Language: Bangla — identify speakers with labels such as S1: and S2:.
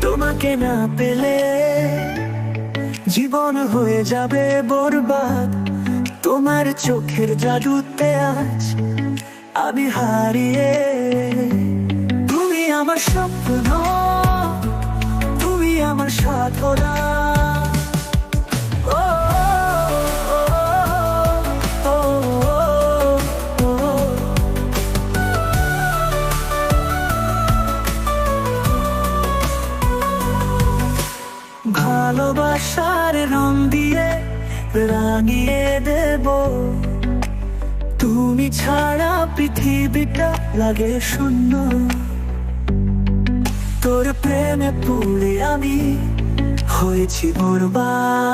S1: তোমাকে না পেলে জীবন হয়ে যাবে বরবাদ। তোমার চোখের জাদুতে আজ আমি হারিয়ে। তুমি আমার স্বপ্ন, তুমি আমার সাধনা। ভালোবাসার রং দিয়ে রাঙিয়ে দেব। তুমি ছাড়া পৃথিবীটা লাগে শূন্য। তোর প্রেমে পড়ে আমি হয়েছি বরবাদ।